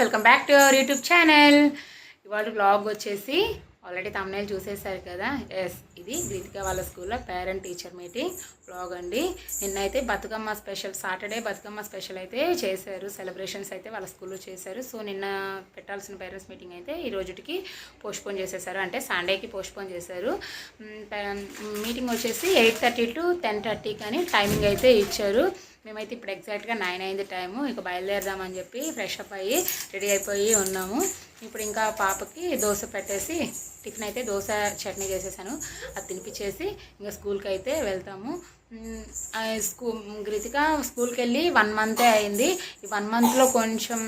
Friends welcome back to our YouTube channel ఇవాళ blog వచ్చేసి already thumbnail చూసేసారు కదా? ఎస్ ఇది గీతిక వాళ్ళ స్కూల్లో పేరెంట్ టీచర్ మీటింగ్ బ్లాగ్ అండి. నిన్నైతే Bathukamma special Saturday Bathukamma special అయితే చేశారు. సెలబ్రేషన్స్ అయితే వాళ్ళ స్కూల్లో చేశారు. సో నిన్న పెట్టాల్సిన పేరెంట్స్ మీటింగ్ అయితే ఈ రోజుకి పోస్ట్పోన్ చేసేసారు. అంటే సండేకి పోస్ట్పోన్ చేశారు. మీటింగ్ వచ్చేసి eight thirty to ten thirty కానీ టైమింగ్ అయితే ఇచ్చారు. మేమైతే ఇప్పుడు ఎగ్జాక్ట్గా నైన్ అయింది టైము. ఇక బయలుదేరదామని చెప్పి ఫ్రెష్ అప్ అయ్యి రెడీ అయిపోయి ఉన్నాము. ఇప్పుడు ఇంకా పాపకి దోశ పెట్టేసి టిఫిన్ అయితే దోశ చట్నీ చేసేసాను. అది తినిపించేసి ఇంకా స్కూల్కి అయితే వెళ్తాము. స్కూ గృతిక స్కూల్కి వెళ్ళి వన్ మంతే అయింది. ఈ వన్ మంత్లో కొంచెం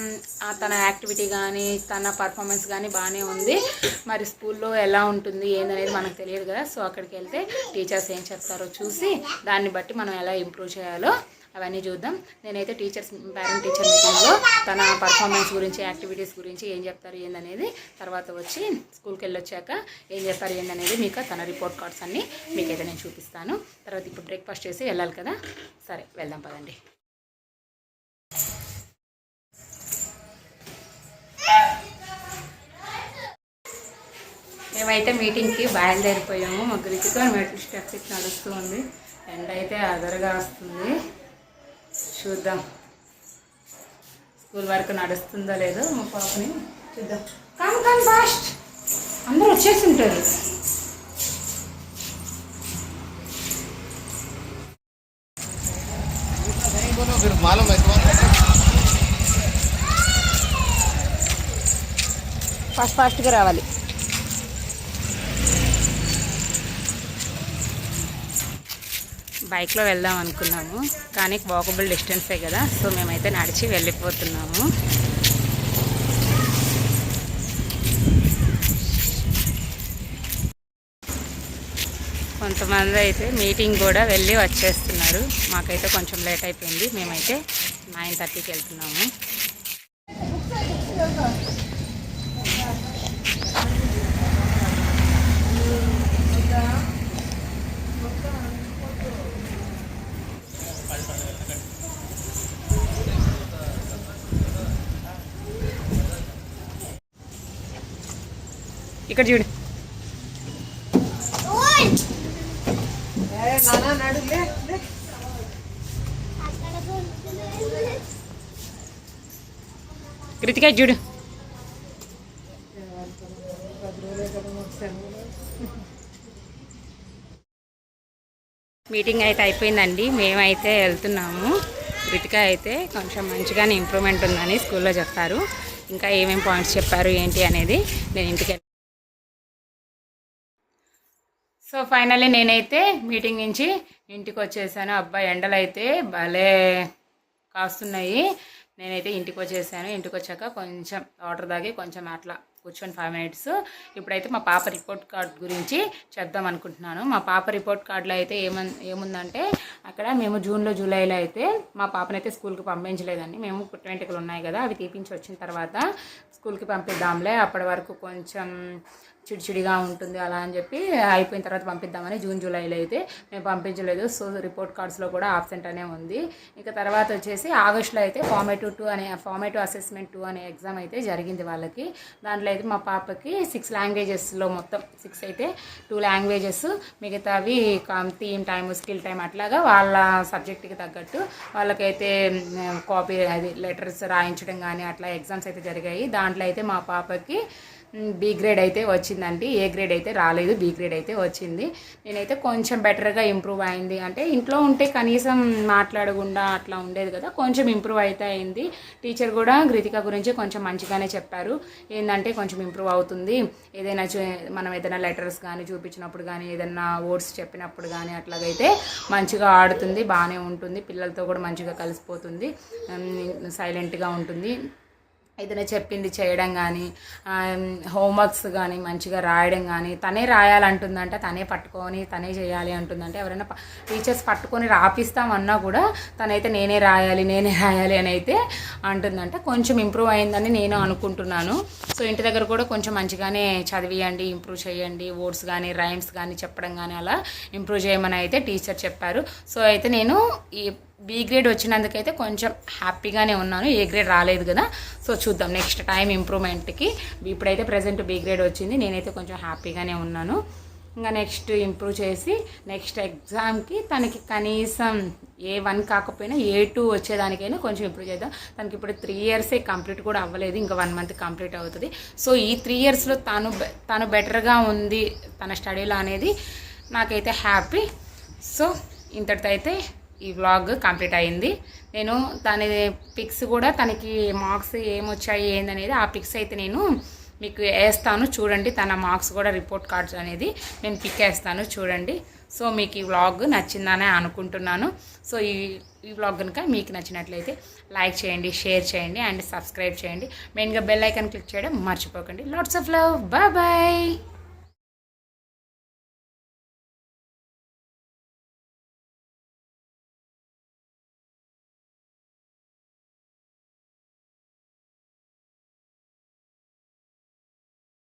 తన యాక్టివిటీ కానీ తన పర్ఫార్మెన్స్ కానీ బాగానే ఉంది. మరి స్కూల్లో ఎలా ఉంటుంది ఏందనేది మనకు తెలియదు కదా. సో అక్కడికి వెళ్తే టీచర్స్ ఏం చెప్తారో చూసి దాన్ని బట్టి మనం ఎలా ఇంప్రూవ్ చేయాలో అవన్నీ చూద్దాం. నేనైతే టీచర్స్ పేరెంట్ టీచర్ మీటింగ్లో తన పర్ఫార్మెన్స్ గురించి యాక్టివిటీస్ గురించి ఏం చెప్తారు ఏందనేది తర్వాత వచ్చి స్కూల్కి వెళ్ళొచ్చాక ఏం చెప్తారు ఏందనేది మీకు తన రిపోర్ట్ కార్డ్స్ అన్నీ మీకైతే నేను చూపిస్తాను. తర్వాత ఇప్పుడు బ్రేక్ఫాస్ట్ చేసి వెళ్ళాలి కదా? సరే వెళ్దాం పదండి. మేమైతే మీటింగ్కి బయలుదేరిపోయాము. మా గురికితో మెట్ల స్టెప్స్ ఇట్లా నడుస్తూ ఉంది ఎండ అయితే అదరగా వస్తుంది చూద్దాం. స్కూల్ వరకు నడుస్తుందో లేదో మా పాపని చూద్దాం. Come come fast. అందరూ వచ్చేసి ఉంటారు. మాలం ఫాస్ట్ ఫాస్ట్గా రావాలి. బైక్లో వెళ్దాం అనుకున్నాము. కానీ వాకబుల్ డిస్టెన్సే కదా సో మేమైతే నడిచి వెళ్ళిపోతున్నాము. కొంతమంది అయితే మీటింగ్ కూడా వెళ్ళి వచ్చేస్తున్నారు. మాకైతే కొంచెం లేట్ అయిపోయింది. మేమైతే నైన్ థర్టీకి వెళ్తున్నాము. ఇక్కడ చూడు. కృతిక చూడు. మీటింగ్ అయితే అయిపోయిందండి. మేమైతే వెళ్తున్నాము. కృతిక అయితే కొంచెం మంచిగానే ఇంప్రూవ్మెంట్ ఉందని స్కూల్లో చెప్పారు ఇంకా ఏమేమి పాయింట్స్ చెప్పారు ఏంటి అనేది నేను ఇంటికి వెళ్ళి- సో ఫైనల్లీ నేనైతే మీటింగ్ నుంచి ఇంటికి వచ్చేసాను అబ్బాయి ఎండలు అయితే భలే కాస్తున్నాయి. నేనైతే ఇంటికి వచ్చేసాను ఇంటికి వచ్చాక కొంచెం వాటర్ తాగి కొంచెం అట్లా కూర్చొని ఫైవ్ మినిట్స్ ఇప్పుడైతే మా పాప రిపోర్ట్ కార్డ్ గురించి చెప్దాం అనుకుంటున్నాను. మా పాప రిపోర్ట్ కార్డులో అయితే ఏమన్ ఏముందంటే అక్కడ మేము జూన్లో జూలైలో అయితే మా పాపనైతే స్కూల్కి పంపించలేదండి. మేము పుట్టు వెంట్రుకలు ఉన్నాయి కదా అవి తీపించి వచ్చిన తర్వాత స్కూల్కి పంపిద్దాంలే. అప్పటి వరకు కొంచెం చిడిచిడిగా ఉంటుంది అలా అని చెప్పి అయిపోయిన తర్వాత పంపిద్దామని జూన్ జూలైలో అయితే మేము పంపించలేదు. సో రిపోర్ట్ కార్డ్స్లో కూడా ఆబ్సెంట్ అనే ఉంది. ఇంకా తర్వాత వచ్చేసి ఆగస్టులో అయితే ఫార్మేటివ్ టూ అనే ఫార్మేటివ్ అసెస్మెంట్ టూ అనే ఎగ్జామ్ అయితే జరిగింది వాళ్ళకి. దాంట్లో అయితే మా పాపకి సిక్స్ లాంగ్వేజెస్లో మొత్తం సిక్స్ అయితే టూ లాంగ్వేజెస్ మిగతావి థీమ్ టైమ్ స్కిల్ టైం అట్లాగా వాళ్ళ సబ్జెక్ట్కి తగ్గట్టు వాళ్ళకైతే కాపీ అది లెటర్స్ రాయించడం కానీ అట్లా ఎగ్జామ్స్ అయితే జరిగాయి. దాంట్లో అయితే మా పాపకి బి గ్రేడ్ అయితే వచ్చిందండి ఏ గ్రేడ్ అయితే రాలేదు బి గ్రేడ్ అయితే వచ్చింది. నేనైతే కొంచెం బెటర్గా ఇంప్రూవ్ అయింది. అంటే ఇంట్లో ఉంటే కనీసం మాట్లాడకుండా అట్లా ఉండేది కదా కొంచెం ఇంప్రూవ్ అయితే అయింది. టీచర్ కూడా కృతిక గురించి కొంచెం మంచిగానే చెప్పారు. ఏంటంటే కొంచెం ఇంప్రూవ్ అవుతుంది. ఏదైనా మనం ఏదైనా లెటర్స్ కానీ చూపించినప్పుడు కానీ ఏదైనా వర్డ్స్ చెప్పినప్పుడు కానీ అట్లాగైతే మంచిగా ఆడుతుంది బాగానే ఉంటుంది. పిల్లలతో కూడా మంచిగా కలిసిపోతుంది. సైలెంట్గా ఉంటుంది. ఏదైనా చెప్పింది చేయడం కానీ హోంవర్క్స్ కానీ మంచిగా రాయడం కానీ తనే రాయాలంటుందంట తనే పట్టుకొని తనే చేయాలి అంటుందంటే. ఎవరైనా టీచర్స్ పట్టుకొని రాపిస్తామన్నా కూడా తనైతే నేనే రాయాలి నేనే రాయాలి అని అయితే అంటుందంట. కొంచెం ఇంప్రూవ్ అయిందని నేను అనుకుంటున్నాను. సో ఇంటి దగ్గర కూడా కొంచెం మంచిగానే చదివియండి ఇంప్రూవ్ చేయండి. వర్డ్స్ కానీ రైమ్స్ కానీ చెప్పడం కానీ అలా ఇంప్రూవ్ చేయమని అయితే టీచర్ చెప్పారు. సో అయితే నేను ఈ బీ గ్రేడ్ వచ్చినందుకైతే కొంచెం హ్యాపీగానే ఉన్నాను. ఏ గ్రేడ్ రాలేదు కదా. సో చూద్దాం. నెక్స్ట్ టైం ఇంప్రూవ్మెంట్కి ఇప్పుడైతే ప్రజెంట్ బీ గ్రేడ్ వచ్చింది. నేనైతే కొంచెం హ్యాపీగానే ఉన్నాను. ఇంకా నెక్స్ట్ ఇంప్రూవ్ చేసి నెక్స్ట్ ఎగ్జామ్కి తనకి కనీసం ఏ వన్ కాకపోయినా ఏ టూ వచ్చేదానికైనా కొంచెం ఇంప్రూవ్ చేద్దాం. తనకి ఇప్పుడు త్రీ ఇయర్సే కంప్లీట్ కూడా అవ్వలేదు. ఇంకా వన్ మంత్ కంప్లీట్ అవుతుంది. సో ఈ త్రీ ఇయర్స్లో తను తను బెటర్గా ఉంది తన స్టడీలో అనేది నాకైతే హ్యాపీ సో ఇంతటితో అయితే ఈ వ్లాగ్ కంప్లీట్ అయింది. నేను తన పిక్స్ కూడా తనకి మార్క్స్ ఏమొచ్చాయి ఏందనేది ఆ పిక్స్ అయితే నేను మీకు వేస్తాను. చూడండి తన మార్క్స్ కూడా రిపోర్ట్ కార్డ్స్ అనేది నేను పిక్ వేస్తాను. చూడండి. సో మీకు ఈ వ్లాగ్ నచ్చిందనే అనుకుంటున్నాను. సో ఈ ఈ వ్లాగ్ కనుక మీకు నచ్చినట్లయితే లైక్ చేయండి షేర్ చేయండి అండ్ సబ్స్క్రైబ్ చేయండి. మెయిన్గా బెల్ ఐకాన్ క్లిక్ చేయడం మర్చిపోకండి. Lots of love bye bye